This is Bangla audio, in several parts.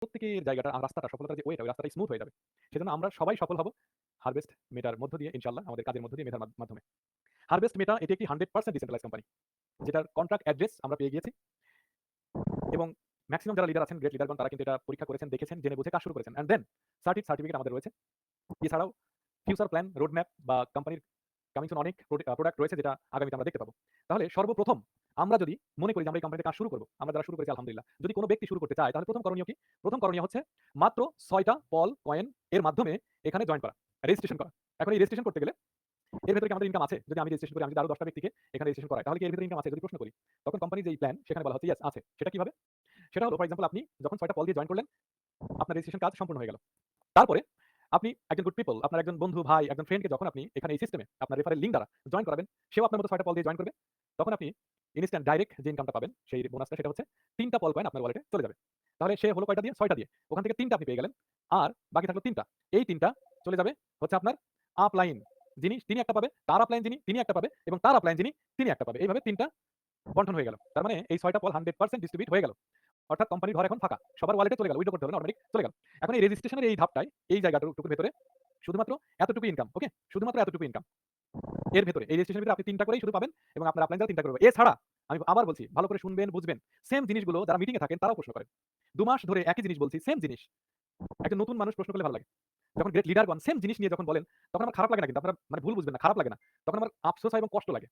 প্রত্যেকের জায়গাটা রাস্তাটা সফলতার যে ওয়েটা ওই রাস্তাটা স্মুথ হয়ে যাবে। সেজন্য আমরা সবাই সফল হব হারভেস্ট মেটার মধ্য দিয়ে ইনশাআল্লাহ আমাদের কাজের মধ্য দিয়ে মেধার মাধ্যমে। হারভেস্ট মেটা এটি একটি 100% ডিসেন্ট্রালাইজড কোম্পানি। যেটার কন্ট্রাক্ট অ্যাড্রেস আমরা পেয়ে গিয়েছি। এবং মেক্সিমাম যারা লিডার আছেন, গ্রেট লিডারগণ তারা কিন্তু এটা পরীক্ষা করেছেন, দেখেছেন, জেনে বুঝে কাজ শুরু করেছেন। অ্যান্ড দেন সার্টিড সার্টিফিকেট আমাদের রয়েছে। এছাড়াও ফিউচার প্ল্যান, রোড ম্যাপ বা কোম্পানির কামিং সুন অনেক প্রোডাক্ট রয়েছে যেটা আগামীতে আমরা দেখতে পাবো। তাহলে সর্বপ্রথম আমরা যদি মনে করি যে আমরা এই কোম্পানিতে কাজ শুরু করব, আমরা যারা শুরু করেছি আলহামদুলিল্লাহ। যদি কোন ব্যক্তি শুরু করতে চায় তাহলে প্রথম করণীয় কি? প্রথম করণীয় হচ্ছে মাত্র ৬ টা পল কয়েন এর মাধ্যমে এখানে জয়েন করা, রেজিস্ট্রেশন করা। এখন এই রেজিস্ট্রেশন করতে গেলে এর ভেতরে আমাদের ইনকাম আছে? যদি আমি রেজিস্ট্রেশন করি, আমি আরও ১০ টা ব্যক্তিকে এখানে রেজিস্ট্রেশন করাই, তাহলে এর ভেতরে ইনকাম আছে? যদি প্রশ্ন করি, তখন কোম্পানির যেই প্ল্যান সেখানে বলা হচ্ছে ইয়েস আছে। সেটা কীভাবে? সেটা হলো ফর এক্সাম্পল আপনি যখন ৬ টা পল দিয়ে জয়েন করলেন, আপনার রেজিস্ট্রেশন কাজ সম্পূর্ণ হয়ে গেল। তারপরে আপনি একজন গুড পিপল, আপনার একজন বন্ধু, ভাই, একজন ফ্রেন্ডকে যখন আপনি এখানে এই সিস্টেমে আপনার রেফারেল লিঙ্ক দ্বারা জয়েন করাবেন, সেও আপনার মতো ৬ টা পল দিয়ে জয়েন করবে। তখন আপনি ইনস্ট্যান্ট ডাইরেক্ট যে ইনকামটা পাবেন, সেই বোনাসটা সেটা হচ্ছে ৩ টা পল কয়েন আপনার ওয়ালেটে চলে যাবে। তাহলে সে হলো কয়টা দিয়ে? ৬ টা দিয়ে। ওখান থেকে তিনটা আপনি পেয়ে গেলেন। আর বাকি থাকল তিনটা এই তিনটা চলে যাবে হচ্ছে আপনার আপলাইন যিনি তিনি একটা পাবে, তার আপলাইন যিনি তিনি একটা পাবে এবং তার আপলাইন যিনি তিনি একটা পাবে। এইভাবে তিনটা বন্টন হয়ে গেল। তার মানে এই ছয়টা পল 100% ডিস্ট্রিবিউট হয়ে গেল। অর্থাৎ কোম্পানির ঘর এখন ফাঁকা। সবার ওয়ালেটে চলে গেল। উইথড্র করতে না, অটোমেটিক চলে গেল। এখন এই রেজিস্ট্রেশনের এই ধাপটায়, এই জায়গাটুকুর ভেতরে শুধুমাত্র এতটুকু ইনকাম, ওকে? শুধুমাত্র এতটুকু ইনকাম। এর ভেতরে এই রেজিস্ট্রেশনের ভিতরে আপনি তিনটা করেই শুধু পাবেন এবং আপনার আপলাইন তিনটা ৩ টা করে পাবে। এছাড়া আমি আবার বলছি, ভালো করে শুনবেন, বুঝবেন। সেম জিনিসগুলো যারা মিটিং এ থাকেন তারাও প্রশ্ন করেন। দু মাস ধরে একই জিনিস বলছি, সেম জিনিস। একটা নতুন মানুষ প্রশ্ন করলে ভালো লাগে। যখন গ্রেট লিডারগণ সেম জিনিস নিয়ে যখন বলেন, তখন আমার খারাপ লাগে না কিন্তু আপনারা মানে ভুল বুঝবেন না, খারাপ লাগে না। তখন আমার আফসোস হয় এবং কষ্ট লাগে।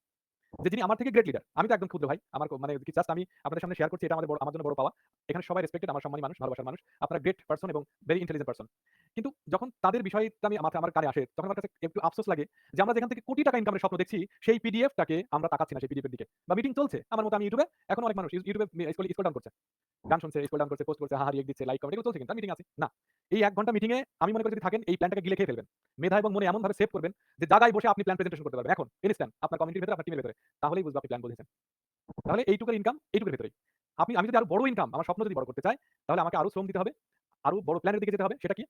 যে যিনি আমার থেকে গ্রেট লিডার। আমি তো একদম ক্ষুদ্র ভাই। আমার মানে জাস্ট আমি আপনাদের সামনে শেয়ার করছি এটা আমাদের আমার জন্য বড় পাওয়া। এখানে সবাই রেসপেক্টেড, আমার সম্মানী মানুষ, ভালোবাসার মানুষ। আপনারা গ্রেট পারসন এবং ভেরি ইন্টেলিজেন্ট পারসন। কিন্তু যখন তাদের বিষয়টা আমি মাথায় আমার কানে আসে, তখন আমার কাছে একটু আফসোস লাগে যে আমরা যেখান থেকে কোটি টাকা ইনকামের স্বপ্ন দেখছি, সেই পিডিএফ টাকে আমরা তাকাচ্ছি না সেই পিডিএফ এর দিকে। বা মিটিং চলছে। আমার মতো আমি ইউটিউবে এখন অনেক মানুষ ইউ ইউটিউবে মি স্ক্রল স্ক্রল ডাউন করছে। গান শুনছে, স্ক্রল ডাউন করছে, পোস্ট করছে, রিঅ্যাক্ট দিচ্ছে, লাইক কমেন্ট চলছে কিন্তু মিটিং আছি। না। এই এক ঘণ্টা মিটিং এ আমি মনে করি যদি থাকেন এই প্ল্যানটাকে গিলে খেয়ে ফেলবেন। মেধা এবং মনে এমনভাবে সেভ করবেন যে জায়গায় বসে আপনি প্ল্যান প্রেজেন্টেশন করতে পারবেন। এখন ইনস্ট্যান্ট আপনার কমিউনিটির ভেতরে, আপনার টিমের ভেতরে। তাহলেই বুঝব আপনি প্ল্যান বুঝেছেন। তাহলে এইটুকুর ইনকাম এইটুকুর ভেতরেই। আপনি আমি যদি আরও বড় ইনকাম, আমার স্বপ্ন যদি বড় করতে চাই, তাহলে আমাকে আরও শ্রম দিতে হবে। আরও বড় প্ল্যানের দিকে যেতে হবে। সেটা কি?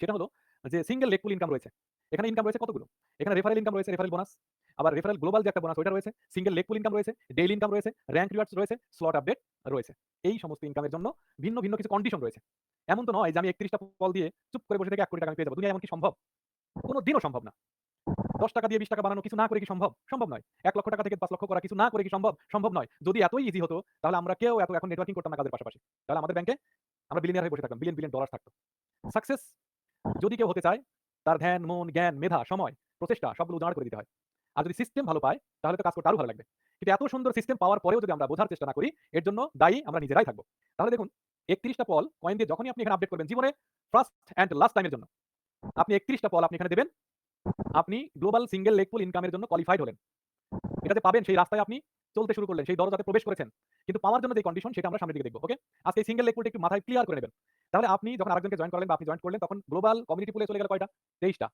সেটা হলো যে সিঙ্গেল লেগ পুল ইনকাম রয়েছে। এখানে ইনকাম রয়েছে কতগুলো? এখানে রেফারেল ইনকাম রয়েছে, রেফারেল বোনাস। আবার রেফারেল গ্লোবাল যে একটা বোনাস ওইটা রয়েছে। সিঙ্গেল লেগ পুল ইনকাম রয়েছে, ডেইলি ইনকাম রয়েছে, র‍্যাংক রিওয়ার্ডস রয়েছে, স্লট আপডেট রয়েছে। এই সমস্ত ইনকামের জন্য ভিন্ন, ভিন্ন কিছু কন্ডিশন রয়েছে। এমন তো নয় যে আমি ৩১ টা পল দিয়ে চুপ করে বসে থেকে এক কোটি টাকা আমি পেয়ে যাব। দুনিয়ায় এমন কি সম্ভব? কোনদিনও সম্ভব না। ১০ টাকা দিয়ে ২০ টাকা বানানো কিছু না করে কি সম্ভব? সম্ভব নয়। ১ লক্ষ টাকা থেকে ৫ লক্ষ করা কিছু না করে কি সম্ভব? সম্ভব নয়। যদি এতই ইজি হতো, তাহলে আমরা কেউ এত এখন নেটওয়ার্কিং করতাম না কাজের পাশাপাশি। তাহলে আমাদের ব্যাংকে আমরা বিলিয়নিয়ার হয়ে বসে থাকতাম। বিলিয়ন, বিলিয়ন ডলার থাকতো। সাকসেস যদি কেউ হতে চায়, তার ধ্যান, মন, জ্ঞান, মেধা, সময়, প্রচেষ্টা সবগুলো উজাড় করে দিতে হয়। আর যদি সিস্টেম ভালো পায়, তাহলে তো কাজ করতে আরও ভালো লাগবে। কিন্তু এত সুন্দর সিস্টেম পাওয়ার পরেও যদি আমরা বোঝার চেষ্টা না করি, এর জন্য দায়ী আমরা নিজেরাই থাকব। তাহলে দেখুন ৩১ টা পল কয়েন দিয়ে যখনই আপনি এখানে আপডেট করবেন জীবনে ফার্স্ট অ্যান্ড লাস্ট টাইম এর জন্য। আপনি ৩১ টা পল আপনি এখানে দেবেন। আপনি গ্লোবাল সিঙ্গেল লেগ পুল ইনকামের জন্য কোয়ালিফাইড হলেন। এটাতে পাবেন সেই রাস্তায় আপনি চলতে শুরু করলেন, সেই দরজাতে প্রবেশ করেছেন। কিন্তু পাওয়ার জন্য যে কন্ডিশন সেটা আমরা সামনের দিকে দেখব। ওকে? আজকে এই সিঙ্গেল লেগ পুলটা একটু মাথায় ক্লিয়ার করে নেবেন। তাহলে আপনি যখন আরেকজনকে জয়েন করলেন বা আপনি জয়েন করলেন তখন গ্লোবাল কমিউনিটি পুলে চলে গেল কয়টা? ২৩ টা।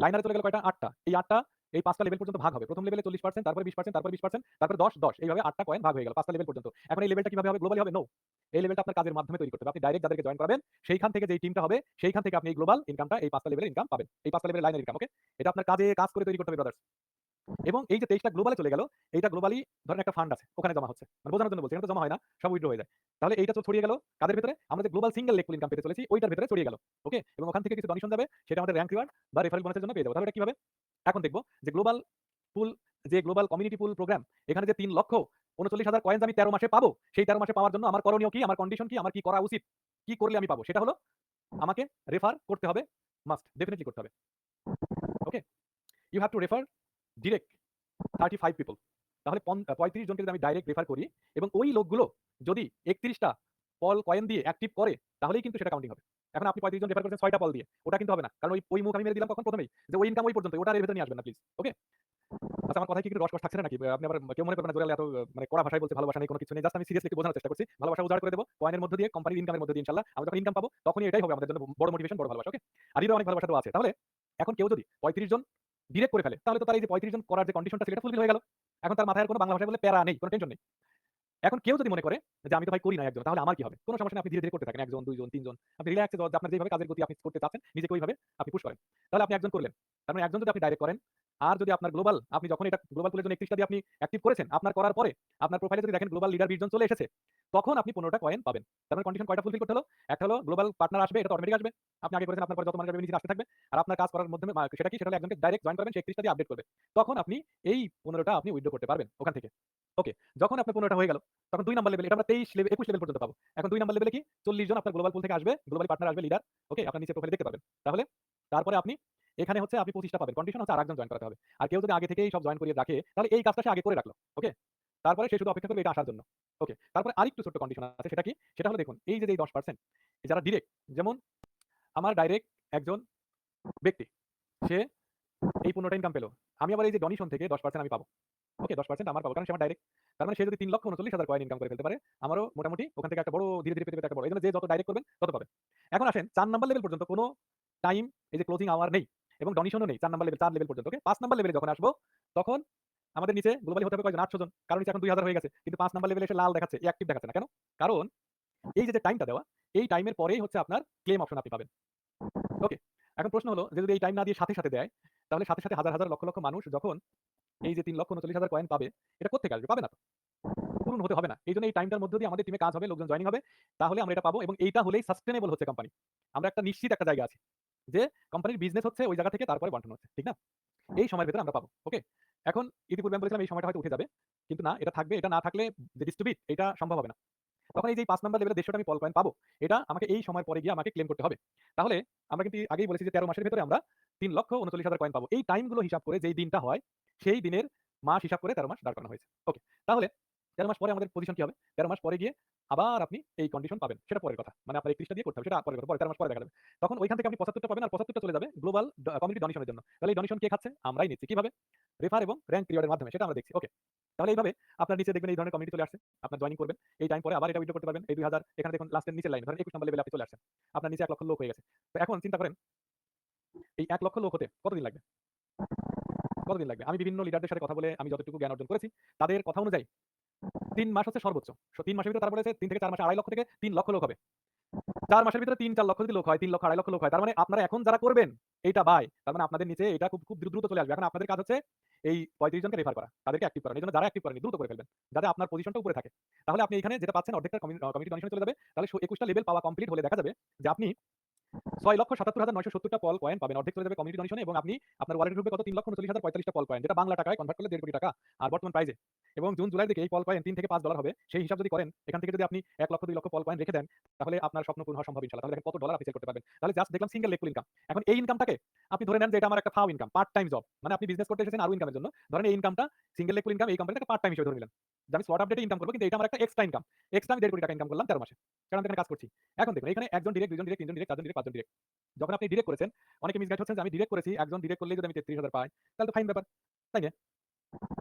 লাইনারে চলে গেল কয়টা? আটটা এই ৮ টা এই পাঁচটা লেভেল পর্যন্ত ভাগ হবে। প্রথম লেভেলে ৪০% তারপরে ২০% তারপরে ২০% তারপরে দশ দশ এইভাবে আটটা কয়েন ভাগ হয়ে গেল পাঁচটা লেভেল পর্যন্ত। এখন এই লেভেলটা কীভাবে হবে? গ্লোবালি হবে? নো। এই লেভেলটা আপনার কাজের মাধ্যমে তৈরি করতে হবে। আপনি ডাইরেক্ট যাদেরকে জয়েন করাবেন, সেইখান থেকে যে টিমটা হবে, সেইখান থেকে আপনি এই গ্লোবাল ইনকামটা এই ৫ টা লেভেলের ইনকাম পাবেন। এই ৫ টা লেভেলের লাইনের ইনকাম, ওকে? এটা আপনার কাজে কাজ করে তৈরি করতে হবে ব্রাদার্স। এবং এই যে ২৩ টা গ্লোবালে চলে গেল, এইটা গ্লোবালি ধরেন একটা ফান্ড আছে। ওখানে জমা হচ্ছে। মানে বোঝানোর জন্য বলছি। তো জমা হয় না। সব উইথড্র হয়ে যায়। তাহলে এইটা তো ছড়িয়ে গেল কাদের ভেতরে? আমরা যে global single leg pool income পেতে চলেছি, ওইটার ভেতরে ছড়িয়ে গেল। ওকে? এবং ওখান থেকে কিছু ডোনেশন যাবে, সেটা আমাদের র‍্যাংক রিওয়ার্ড বা রেফারেল বোনাসের জন্য পেয়ে যাব। তাহলে এটা কীভাবে? এখন দেখব যে গ্লোবাল পুল যে গ্লোবাল কমিউনিটি পুল প্রোগ্রাম, এখানে যে ৩ লক্ষ ৩৯,০০০ কয়েনস আমি ১৩ মাসে পাবো, সেই ১৩ মাসে পাওয়ার জন্য আমার করণীয় কি? আমার কন্ডিশন কি? আমার কি করা উচিত? কি করলে আমি পাবো? সেটা হলো আমাকে রেফার করতে হবে। মাস্ট ডেফিনিটলি করতে হবে। Okay? You have to refer direct 35 people. তাহলে ৩৫ জনকে যদি আমি ডাইরেক্ট রেফার করি এবং ওই লোকগুলো যদি ৩১ টা পল কয়েন দিয়ে অ্যাক্টিভ করে, তাহলেই কিন্তু সেটা কাউন্টিং হবে। এখন আপনি ৩৫ জন রেফার করেছেন ৬ টা পল দিয়ে। ওটা কিন্তু হবে না। কারণ ওই ওই মুখ আমি মেরে দিলাম তখন প্রথমেই। যে ওই ইনকাম ওই পর্যন্তই। ওটা ভেতরে নিয়ে আসবেন না প্লিজ। ওকে? আচ্ছা আমার কথায় কি রস কস থাকছে নাকি? আপনি আবার কেউ মনে করবেন না এত মানে কড়া ভাষায় বলছে, ভালোবাসা নেই, কোনো কিছু নেই। জাস্ট আমি সিরিয়াসলি একটু বোঝানোর চেষ্টা করছি। ভালোবাসা উজাড় করে দেব। কয়েনের মধ্য দিয়ে, কোম্পানির ইনকামের মধ্য দিয়ে ইনশাআল্লাহ। আমরা যখন ইনকাম পাবো, তখনই এটাই হবে আমাদের জন্য বড় মোটিভেশন, বড় ভালোবাসা। ওকে? আর অনেক ভালোবাসা দেওয়া আছে। তাহলে এখন কেউ যদি ৩৫ জন ডিরেক্ট করে ফেলে, তাহলে তো তার এই যে ৩৫ জন করার যে কন্ডিশনটা সেটা ফুলফিল হয়ে গেল। এখন তার মাথায় কোনো বাংলা ভাষায় বললে প্যারা নেই, কোনো টেনশন নেই। এখন কেউ যদি মনে করে যে আমি তো ভাই করি না একজন, তাহলে আমার কি হবে? কোনো সমস্যা আপনি ধীরে, ধীরে করতে থাকেন। ১ জন, ২ জন, ৩ জন। আপনি রিল্যাক্সে আপনার যেভাবে কাজের গতি আপনি করতে চাচ্ছেন, নিজেকে ওইভাবে আপনি পুশ করেন। তাহলে আপনি একজন করলেন। তার মানে একজন যদি আপনি ডাইরেক্ট করেন, আর যদি আপনার গ্লোবাল আপনি যখন এটা গ্লোবাল পুলের জন্য 31 টা দিয়ে আপনি অ্যাক্টিভ করেছেন, আপনার করার পরে আপনার প্রোফাইলে যদি দেখেন গ্লোবাল লিডার 20 জন চলে এসেছে, তখন আপনি 15 টা কয়েন পাবেন। তার মানে কন্ডিশন কয়টা ফুলফিল করতে হলো? একটা হলো গ্লোবাল পার্টনার আসবে, এটা অটোমেটিক আসবে। আপনি আগে করেছেন আপনার পরে যত মানুষ নিচে আসতে থাকবে। আর আপনার কাজ করার মাধ্যমে সেটা কি? সেটা একজনকে ডাইরেক্ট জয়েন করবেন, সে 31 টা দিয়ে আপডেট করবে। তখন আপনি এই 15 টা আপনি উইথড্র করতে পারবেন ওখান থেকে। ওকে, যখন আপনার 15 টা হয়ে গেল, তখন 2 নাম্বার লেভেল এটা আমরা 23 লেভেল 21 লেভেল পর্যন্ত পাবো। এখন 2 নাম্বার লেভেলে কি? 40 জন আপনার গ্লোবাল পুল থেকে আসবে, গ্লোবালি পার্টনার আসবে লিডার। ওকে, আপনার নিচে প্রোফাইলে দেখতে পাবেন। তাহলে তারপরে আপনি এখানে হচ্ছে আপনি 25 টা পাবেন। কন্ডিশন হচ্ছে আরেকজন জয়েন করাতে হবে। আর কেউ যদি আগে থেকেই সব জয়েন করিয়ে রাখে, তাহলে এই কাজটা সে আগে করে রাখল। ওকে? তারপরে সে শুধু অপেক্ষা করবে এটা আসার জন্য। ওকে, তারপরে আরেকটু ছোট্ট কন্ডিশন আছে সেটা কি? সেটা হলো দেখুন, এই যে, যে 10% যারা ডিরেক্ট যেমন আমার ডাইরেক্ট একজন ব্যক্তি, সে এই 15 টা ইনকাম পেল। আমি আবার এই যে ডোনেশন থেকে 10% আমি পাবো। ওকে, 10% আমার পাবো। কারণ সে আমার ডাইরেক্ট। তার মানে সে যদি ৩,39,০০০ কয়েন ইনকাম করে ফেলতে পারে, আমারও মোটামুটি ওখান থেকে একটা বড় ধীরে, ধীরে পেতে, একটা বড়। এজন্য যে যত ডাইরেক্ট করবেন তত পাবেন। এখন আসেন 4 নাম্বার লেভেল পর্যন্ত কোন টাইম এই যে ক্লোজিং আওয়ার নেই এবং ডোনেশনও নেই 4 নাম্বার লেভেল 4 লেভেল পর্যন্ত। ওকে? 5 নাম্বার লেভেলে যখন আসব, তখন আমাদের নিচে গ্লোবালি হতে হবে কয়জন? 800 জন। কারণ নিচে এখন 2000 হয়ে গেছে। কিন্তু পাঁচ নাম্বার লেভেলে এসে লাল দেখাচ্ছে, অ্যাক্টিভ দেখাচ্ছে না। কেন? কারণ এই যে টাইমটা দেওয়া, এই টাইমের পরেই হচ্ছে আপনার ক্লেম অপশন আপনি পাবেন। ওকে, এখন প্রশ্ন হলো যে যদি এই টাইম না দিয়ে সাথে, সাথে দেয়, তাহলে সাথে, সাথে হাজার, হাজার লক্ষ, লক্ষ মানুষ যখন এই যে 3,39,০০০ কয়েন পাবে, এটা কোত্থেকে আসবে? পাবে না তো। পূরণ হতে হবে না। এইজন্য এই টাইমটার মধ্য দিয়ে আমাদের টিমে কাজ হবে, লোকজন জয়েনিং হবে। তাহলে আমরা এটা পাবো এবং এইটা হলেই সাস্টেনেবল হচ্ছে কোম্পানি। আমরা একটা নিশ্চিত একটা জায়গা আছে যে কোম্পানির বিজনেস হচ্ছে ওই জায়গা থেকে তারপরে বন্টন হচ্ছে। ঠিক না? এই সময়ের ভেতরে আমরা পাবো। ওকে? এখন ইতিপূর্বে আমি বলেছিলাম এই সময়টা হয়তো উঠে যাবে। কিন্তু না, এটা থাকবে। এটা না থাকলে যে ডিস্ট্রিবিউট এটা সম্ভব হবে না। তখন এই যে পাঁচ নাম্বার লেভেলে 150 টা আমি পল কয়েন পাবো, এটা আমাকে এই সময় পরে গিয়ে আমাকে ক্লেম করতে হবে। তাহলে আমরা কিন্তু আগেই বলেছি যে 13 মাসের ভেতরে আমরা 3,39,০০০ কয়েন পাবো। এই টাইমগুলো হিসাব করে যেই দিনটা হয়, সেই দিনের মাস হিসাব করে 13 মাস দাঁড় করানো হয়েছে। ওকে, তাহলে 13 মাস পরে আমাদের পজিশন কি হবে? 13 মাস পরে গিয়ে আবার আপনি এই কন্ডিশন পাবেন। সেটা পরের কথা। মানে আপনার 31 টা দিয়ে করতে হবে। সেটা পরের কথা। পরে 13 মাস পরে দেখা যাবে। তখন ওইখান থেকে আপনি 75 টা পাবেন আর 75 টা চলে যাবে গ্লোবাল কমিউনিটি ডোনেশনের জন্য। তাহলে এই ডোনেশন কে খাচ্ছে? আমরাই নিচ্ছি। কীভাবে? রেফার এবং র‍্যাংক পিরিয়ড এর মাধ্যমে। সেটা আমরা দেখছি। ওকে। তাহলে এইভাবে আপনার নিচে দেখবেন এই ধরনের কমিউনিটি চলে আসছে। আপনার জয়েনিং করবেন। এই টাইম পরে আবার এটা উইথড্র করতে পারবেন। এই 2000 এখানে দেখুন লাস্টের নিচের লাইনে ধরেন 21 নাম্বার লেভেলে আপনি চলে আসছেন। আপনার নিচে 1 লক্ষ লোক হয়ে গেছে। তো এখন চিন্তা করেন এই এক লক্ষ লোক হতে কতদিন লাগবে? কতদিন লাগবে? আমি বিভিন্ন লিডারদের সাথে কথা বলে আমি যতটুকু জ্ঞান অর্জন করেছি, তাদের কথা অনুযায়ী 3 মাস হচ্ছে সর্বোচ্চ। 3 মাসের ভিতরে তারা বলেছে 3 থেকে 4 মাসে 2.5 লক্ষ থেকে 3 লক্ষ লোক হবে। 4 মাসের ভিতরে 3-4 লক্ষ যদি লোক হয়, 3 লক্ষ 2.5 লক্ষ লোক হয়। তার মানে আপনারা এখন যারা করবেন এইটা বাই। তার মানে আপনাদের নিচে এটা খুব, খুব দ্রুত চলে আসবে। এখন আপনাদের কাজ হচ্ছে এই 35 জনকে রেফার করা। তাদেরকে অ্যাক্টিভ করা। এজন্য যারা অ্যাক্টিভ করেনি দ্রুত করে ফেলবেন। যাতে আপনার পজিশনটা উপরে থাকে। তাহলে আপনি এখানে যেটা পাচ্ছেন অর্ধেকটা কমিউ কমিউনিটি ডোনেশনে চলে যাবে। তাহলে সো 21 টা লেভেল পাওয়া কমপ্লিট হলে দেখা যাবে যে আপনি 6,77,970 টা পল কয়েন পাবেন। অর্ধেক চলে যাবে কমিউনিটি ডোনেশনে এবং আপনি আপনার ওয়ালেটে ঢুকবে কত? 3,39,045 টা পল কয়েন। যেটা বাংলা টাকায় কনভার্ট করলে 1.5 কোটি টাকা। আর বর্তমান প্রাইজে এবং জুন জুলাইয়ের দিকে এই পল কয়েন 3 থেকে 5 ডলার হবে। সেই হিসাব যদি করেন, এখান থেকে যদি আপনি 1 লক্ষ 2 লক্ষ পল কয়েন রেখে দেন, তাহলে আপনার স্বপ্ন পূরণ সম্ভব ইনশাআল্লাহ। তাহলে কত ডলার আপনি সেল করতে পারবেন। তাহলে জাস্ট দেখলাম সিঙ্গেল লেগ পুল ইনকাম। এখন এই ইনকামটাকে আপনি ধরে নেন যে এটা আমার একটা ফাও ইনকাম, পার্ট টাইম জব। মানে আপনি বিজনেস করতে এসেছেন আরও ইনকামের জন্য। ধরেন এই ইনকামটা সিঙ্গেল লেগ পুল ইনকাম এই কোম্পানিটাকে পার্ট টাইম হিসেবে ধরে নিলেন। আমি স্লট আপডেটে ইনকাম করব কিন্তু এটা আমার একটা এক্সট্রা ইনকাম। এক্সট্রা আমি 1.5 কোটি টাকা ইনকাম করলাম 13 মাসে। কারণ আমি কাজ করছি। এখন দেখুন এখানে একজন ডিরেক্ট, দুইজন ডিরেক্ট, তিনজন ডিরেক্ট, চারজন ডিরেক্ট, পাঁচজন ডিরেক্ট। যখন আপনি ডিরেক্ট করেছেন, অনেকে মিসগাইড হচ্ছেন যে আমি ডিরেক্ট করেছি, একজন ডিরেক্ট করলেই যদি আমি 33,000 পাই, তাহলে তো ফাইন ব্যাপার। তাই না?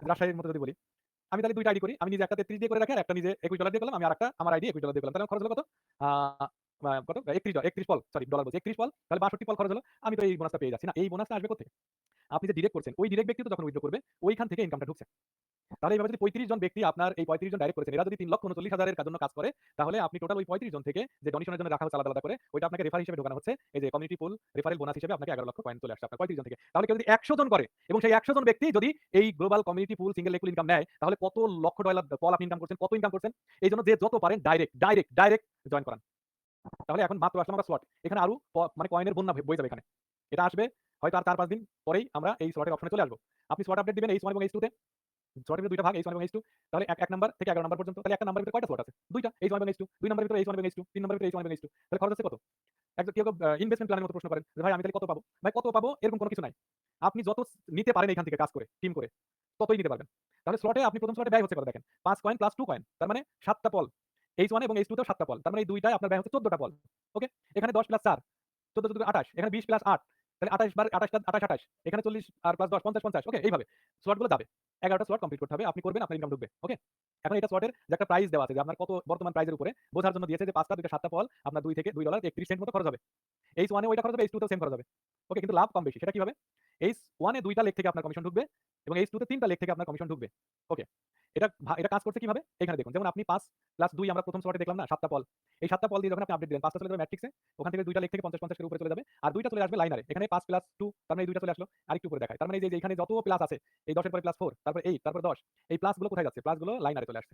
রাজশাহীর মতো যদি বলি। আমি তাহলে 2 টা আইডি করি। আমি নিজে একটা 33 দিয়ে করে রাখি আর একটা নিজে 21 ডলার দিয়ে করলাম। আমি আরেকটা আমার আইডি 21 ডলার দিয়ে করলাম। তাহলে খরচ হলো কত? কত? 31 ডলার 31 পল সরি ডলার বলছি। 31 পল তাহলে 62 পল খরচ হলো। আমি তো এই বোনাসটা পেয়ে যাচ্ছি না। এই বোনাসটা আসবে কোত্থেকে? আপনি যে ডিরেক্ট করছেন, ওই ডিরেক্ট ব্যক্তি তো যখন উইথড্র করবে, ওইখান থেকে ইনকামটা ঢুকছে। তাহলে এইভাবে যদি 35 জন ব্যক্তি আপনার এই 35 জন ডাইরেক্ট করেছেন, এরা যদি 3,39,000 এর জন্য কাজ করে, তাহলে আপনি টোটাল ওই 35 জন থেকে যে ডোনেশনের জন্য রাখা হচ্ছে আলাদা, আলাদা করে, ওইটা আপনাকে রেফার হিসেবে ঢোকানো হচ্ছে। এই যে কমিউনিটি পুল রেফারেল বোনাস হিসেবে আপনাকে 11 লক্ষ কয়েন চলে আসছে আপনার 35 জন থেকে। তাহলে কেউ যদি 100 জন করে এবং সেই 100 জন ব্যক্তি যদি এই global community pool single leg pool income নেয়, তাহলে কত লক্ষ ডলার পল আপনি ইনকাম করছেন, কত ইনকাম করছেন? এইজন্য যে যত পারেন ডাইরেক্ট, ডাইরেক্ট, ডাইরেক্ট জয়েন করান। তাহলে এখন মাত্র আসলাম আমরা স্লট। এখানে আরও মানে কয়েনের বন্যা বই যাবে এখানে। এটা আসবে হয়তো আর 4-5 দিন পরেই আমরা এই স্লটের অপশনে চলে আসব আপনি স্লট আপডেট দিবেন H1 এবং H2 তে। স্লটের ভিতরে 2 টা ভাগ H1 এবং H2 তাহলে 1 নাম্বার থেকে 11 নাম্বার পর্যন্ত। তাহলে একটা ভিতরে কয়টা আছে? 2 টা H1 এবং H2 2 নাম্বারের ভিতরে H1 এবং H2 3 নাম্বারের ভিতরে H1 এবং H2 তাহলে খরচ হচ্ছে কত? কেউ, ইনভেস্টমেন্ট প্ল্যানের মতো প্রশ্ন করেন ভাই আমি তাহলে কত পাবো? ভাই কত পাবো এরকম কোনো কিছু নাই। আপনি যত নিতে পারেন এখান থেকে কাজ করে, টিম করে, ততই নিতে পারবেন। তাহলে স্লটে আপনি প্রথম স্লটে ব্যয় হচ্ছে কত দেখেন। পাঁচ কয়েন প্লাস 2 কয়েন। তার মানে 7 টা পল। H1 এবং H2 তেও 7 টা পল। তার মানে এই দুইটায় আপনার ব্যয় হচ্ছে 14 টা পল। ওকে? এখানে 10 প্লাস 4 14 14 28 এখানে 20 প্লাস 8 তাহলে 28 বার 28 টা 28 28 এখানে 40 আর প্লাস 10 50 50 ওকে এইভাবে স্লটগুলো যাবে। 11 টা স্লট কমপ্লিট করতে হবে। আপনি করবেন আপনার ইনকাম ঢুকবে। ওকে? এখন এটা স্লটের যে একটা প্রাইস দেওয়া আছে যে আপনার কত বর্তমান প্রাইজের উপরে বোঝার জন্য দিয়েছে যে 5 টা 2 টা 7 টা পল আপনার দুই থেকে দুই ডলার 31 সেন্ট মতো খরচ হবে। এইচ ওয়ানে ওইটা খরচ হবে, এইচ টু তো সেম খরচ হবে। ওকে, কিন্তু লাভ কম বেশি, সেটা কীভাবে? এইচ ওয়ানে দুইটা লেগ থেকে আপনার কমিশন ঢুকবে এবং এইচ টুতে তিনটা লেগ থেকে আপনার কমিশন ঢুকবে। ওকে, এটা এটা কাজ করছে কীভাবে? এখানে দেখুন, যেমন আপনি পাঁচ প্লাস দুই আমরা প্রথম স্লটে দেখলাম না, সাতটা পল। এই সাতটা পল দিয়ে যখন আপনি আপডেট দিলেন, পাঁচটা চলে যাবে ম্যাট্রিক্সে ওখান থেকে দুইটা লেগ থেকে পঞ্চাশ পঞ্চাশের উপরে চলে যাবে আর দুইটা চলে আসবে লাইনারে এখানে পাঁচ প্লাস টু তার মানে দুইটা চলে আসলো, আরেকটু উপরে দেখায়। তার মানে এই যে এখানে যত প্লাস আছে, এই দশের পরে প্লাস ফোর তারপর এইট তারপর দশ, এই প্লাসগুলো কোথায় যাচ্ছে? প্লাসগুলো লাইনারে চলে আসছে।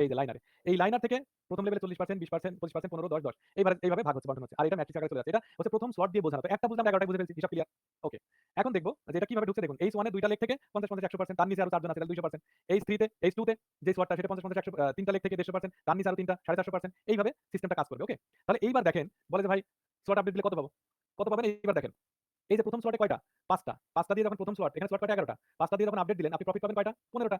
এই যে লাইনারে এই লাইনার থেকে প্রথম লেভেলে চল্লিশ পার্সেন্ট বিশ পার্সেন্ট পঁচিশ পার্সেন্ট পনেরো, দশ দশ। এইভাবে এইভাবে ভাগ হচ্ছে বন্টন হচ্ছে। আর এটা ম্যাট্রিক্স আকারে চলে যাচ্ছে। এটা হচ্ছে প্রথম স্লট দিয়ে বোঝানো। একটা বুঝলাম এগারোটা বুঝে ফেলছি, হিসাব ক্লিয়ার ওকে এখন দেখব যে এটা কীভাবে ঢুকছে। দেখুন এইচ ওয়ানে দুইটা লেগ থেকে পঞ্চাশ পঞ্চাশ, একশো পার্সেন্ট তার নিচে আরও চারজন আছে দুইশো পার্সেন্ট এইচ থ্রিতে এইচ টুতে যে স্লটটা সেটা পঞ্চাশ পঞ্চাশ, একশো তিনটা লেগ থেকে দেড়শো পার্সেন্ট তার নিচে আরও তিনটা, সাড়ে চারশো পার্সেন্ট এইভাবে সিস্টেমটা কাজ করবে ওকে তাহলে এইবার দেখেন, বলে যে ভাই স্লট আপডেট দিলে কত পাবো? কত পাবেন? এইবার দেখেন। এই যে প্রথম স্লটে কয়টা? পাঁচটা। পাঁচটা দিয়ে যখন প্রথম স্লট এখানে স্লট কয়টা? এগারোটা। পাঁচটা দিয়ে যখন আপডেট দিলেন, আপনি প্রফিট পাবেন কয়টা? পনেরোটা।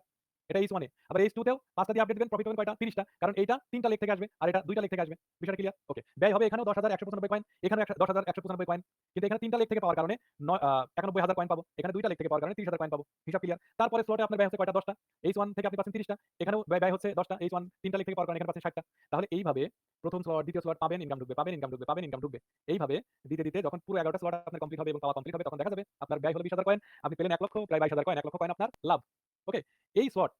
এটা এইচ ওয়ানে আবার এইচ টুতেও পাঁচটা দিয়ে আপডেট দিবেন প্রফিট কয়টা? তিরিশটা। কারণ তিনটা লেগ থেকে আসবে, আর এটা দুইটা লেগ থেকে আসবে। বিষয়টা ক্লিয়ার ওকে ব্যয় হবে এখানেও দশ হাজার একশো পঁচানব্বই কয়েন এখানে দশ হাজার একশো পঁচানব্বই কয়েন কিন্তু এখানে তিনটা লেগ থেকে পাওয়ার কারণে একানব্বই হাজার কয়েন পাবো। এখানে দুইটা লেগ থেকে পাওয়ার কারণে তিরিশ হাজার কয়েন পাবো। হিসাব ক্লিয়ার তারপরে স্লটে আপনার ব্যয় হচ্ছে কয়টা? দশটা। এইচ ওয়ান থেকে আপনি পাচ্ছেন তিরিশটা। ব্যয় হচ্ছে দশটা। এইচ ওয়ান তিনটা লেগ থেকে পাওয়ার কারণে এখানে পাচ্ছেন ষাটটা। তাহলে এইভাবে প্রথম স্লট দ্বিতীয় স্লট পাবেন ইনকাম ঢুকবে, পাবেন ইনকাম ঢুকবে, পাবেন ইনকাম ঢুকবে। এইভাবে দিতে দিতে যখন পুরো এগারোটা স্লট আপনার কমপ্লিট হবে এবং পাওয়া কমপ্লিট হবে, তখন দেখা যাবে আপনার ব্যয় হলো বিশ হাজার কয়েন আপনি পেলেন এক লক্ষ, প্রায় বাইশ হাজার কয়েন এক লক্ষ কয়েন আপনার লাভ। ওকে এই স্লট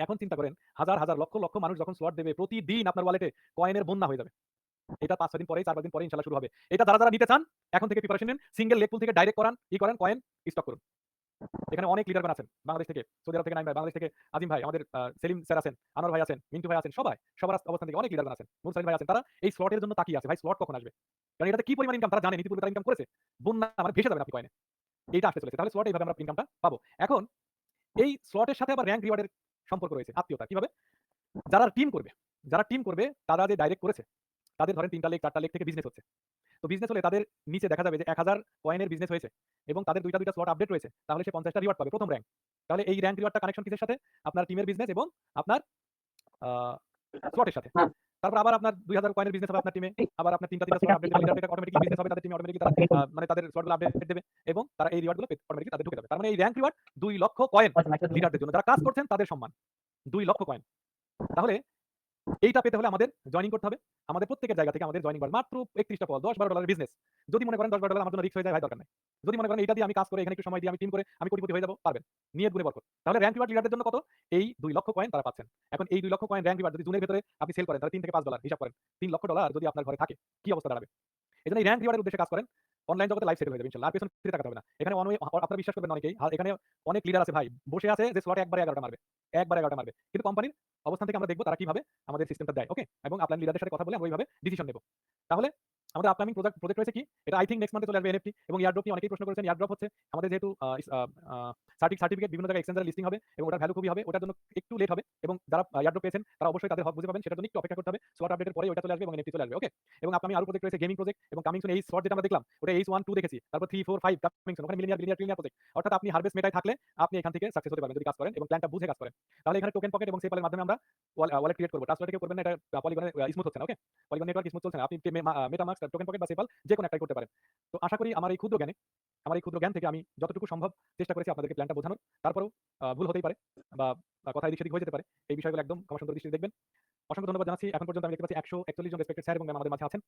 এখন চিন্তা করেন, হাজার হাজার, লক্ষ লক্ষ মানুষ যখন স্লট দেবে, প্রতিদিন আপনার ওয়ালেটে কয়েনের বন্যা হয়ে যাবে। এটা পাঁচ দিন পরেই, চার দিন পরে ইনশাল্লাহ শুরু হবে। এটা যারা যারা নিতে চান, এখন থেকে প্রিপারেশন নিন। সিঙ্গেল লেগ পুল থেকে ডাইরেক্ট করান, ই করেন কয়েন স্টক করুন। এখানে অনেক লিডারম্যান আছেন, বাংলাদেশ থেকে, সৌদি আরব থেকে, নাইম ভাই, বাংলাদেশ থেকে, আজিম ভাই, আমাদের সেলিম স্যার আছেন, আনোয়ার ভাই আছেন, মিন্টু ভাই আছেন, সবাই, সবার অবস্থান থেকে অনেক লিডারম্যান আছেন। মুরসালিম ভাই আছেন, তারা এই স্লটের জন্য তাকিয়ে আছে। ভাই স্লট কখন আসবে? কারণ এটাতে কি পরিমাণ ইনকাম তারা জানে, নীতিপূর্বে তারা ইনকাম করেছে। বন্যা মানে ভেসে যাবেন আপনি কয়েনে এইটা আসতে চলেছে। তাহলে স্লট এইভাবে আমরা ইনকামটা পাবো। এখন এই স্লটের সাথে আবার র্যাঙ্ক রিওয়ার্ডের সম্পর্ক রয়েছে, আত্মীয়তা, কীভাবে? যারা টিম করবে, যারা টিম করবে, তারা যে ডাইরেক্ট করেছে, তাদের ধরেন তিনটা লেগ চারটা লেগ থেকে বিজনেস হচ্ছে। তো বিজনেস হলে তাদের নিচে দেখা যাবে যে এক হাজার কয়েনের বিজনেস হয়েছে এবং তাদের দুইটা দুইটা স্লট আপডেট রয়েছে, তাহলে সে পঞ্চাশটা রিওয়ার্ড পাবে, প্রথম র্যাঙ্ক তাহলে এই র্যাঙ্ক রিওয়ার্ডটা কানেকশন কিসের সাথে আপনার টিমের বিজনেস এবং আপনার স্লটের সাথে। হ্যাঁ। তারপর আবার আপনার দুই হাজার কয়েনের বিজনেস হবে আপনার টিমে আবার আপনার তিনটা তিনটা আপডেট অটোমেটিক বিজনেস হবে তাদের টিমে অটোমেটিক তারা মানে তাদের স্লটগুলো আপডেট দেবে এবং তারা এই রিওয়ার্ডগুলো অটোমেটিক তাদের ঢুকে যাবে। তার মানে এই র্যাঙ্ক রিওয়ার্ড দুই লক্ষ কয়েন লিডারদের জন্য। যারা কাজ করছেন তাদের সম্মান। দুই লক্ষ কয়েন তাহলে এইটা পেতে হলে আমাদের জয়েনিং করতে হবে। আমাদের প্রত্যেকের জায়গা থেকে আমাদের জয়েনিং মাত্র একত্রিশটা পদ, দশ বারো ডলারের বিজনেস যদি মনে করেন দশ বারো ডলার আমার জন্য রিস্ক হয়ে যায় দরকার নাই। যদি মনে করেন এটা দিয়ে আমি কাজ করে এখানে একটু সময় দিয়ে আমি টিম করে আমি কোটিপতি হয়ে যাব, পারবেন। নিয়ে গুণে বরকত তাহলে র্যাঙ্ক রিওয়ার্ড লিডারদের জন্য কত? এই দুই লক্ষ কয়েন তারা পাচ্ছেন। এখন এই দুই লক্ষ কয়েন র্যাঙ্ক রিওয়ার্ড যদি জুনের ভেতরে আপনি সেল করেন, তাহলে তিন থেকে পাঁচ ডলার হিসাব করেন। তিন লক্ষ ডলার যদি আপনার ঘরে থাকে, কি অবস্থা দাঁড়াবে? এই জন্য র্যাঙ্ক রিওয়ার্ডের উদ্দেশ্যে কাজ করেন। অনলাইন জগতে লাইফ সেটেল হয়ে যাবে, ইনশাল্লাহ। আর পেছন ফিরে তাকাতে হবে না। এখানে অনেক আপনারা বিশ্বাস করবেন অনেকেই। এখানে অনেক লিডার আছে ভাই। বসে আছে যে স্লটে একবার এগারোটা মারবে। একবার এগারোটা মারবে। কিন্তু কোম্পানির অবস্থান থেকে আমরা দেখব তারা কীভাবে আমাদের সিস্টেমটা দেয় ওকে এবং আপনার লিডারদের সাথে কথা বলে আমরা ওইভাবে ডিসিশন নেব। তাহলে আমাদের আপকামিং প্রজেক্ট প্রজেক্ট রয়েছে কি? এটা আই থিঙ্ক নেক্সট মান্থে চলে আসবে এনএফটি এবং ইয়ারড্রপ নিয়ে অনেকেই প্রশ্ন করেছেন। ইয়ারড্রপ হচ্ছে আমাদের যেহেতু সার্টিফিকেট বিভিন্ন জায়গায় এক্সচেঞ্জারে লিস্টিং হবে এবং ওটার ভ্যালু খুবই হবে, ওটার জন্য একটু লেট হবে এবং যারা ইয়ারড্রপ পেয়েছেন তারা অবশ্যই তাদের হক বুঝে পাবেন, সেটার জন্য একটু অপেক্ষা করতে হবে। স্লট আপডেটের পরে ওটা চলে আসবে এবং এনএফটি চলে আসবে ওকে এবং আপনি আরও প্রজেক্ট রয়েছে গেমিং প্রজেক্ট এবং কামিং সুন এই স্লট যেটা আমরা দেখলাম, ওটা এইচ ওয়ান টু দেখেছি, তারপর three four five coming soon ওখানে মিলিয়ার বিলিয়ার ট্রিলিয়ার প্রজেক্ট অর্থাৎ আপনি হারভেস্ট মেটাই থাকলে আপনি এখান থেকে সাকসেস হতে পারবেন যদি কাজ করেন এবং প্ল্যানটা বুঝে কাজ করেন। তাহলে এখানে টোকেন পকেট এবং সেপালের মাধ্যমে আমরা ওয়ালেট ক্রিয়েট করব। ট্রান্সফার থেকে করবেন না, এটা পলিগনে স্মুথ হচ্ছে না ওকে পলিগন নেটওয়ার্ক স্মুথ চলছে না। আপনি মেটামাক্স টোকেন পকেট বা সেপাল যে কোনো একটাই করতে পারেন। তো আশা করি আমার এই ক্ষুদ্র জ্ঞানে, আমার এই ক্ষুদ্র জ্ঞান থেকে আমি যতটুকু সম্ভব চেষ্টা করেছি আপনাদেরকে প্ল্যানটা বোঝানোর। তারপরেও ভুল হতেই পারে বা কথা এদিক সেদিক হয়ে যেতে পারে। এই বিষয়গুলো একদম ক্ষমা সুন্দর দৃষ্টিতে দেখবেন। অসংখ্য ধন্যবাদ জানাচ্ছি। এখন পর্যন্ত আমি দেখতে পাচ্ছি একশো একচল্লিশ জন রেসপেক্টেড স্যার এবং ম্যাম আমাদের মাঝে আছেন।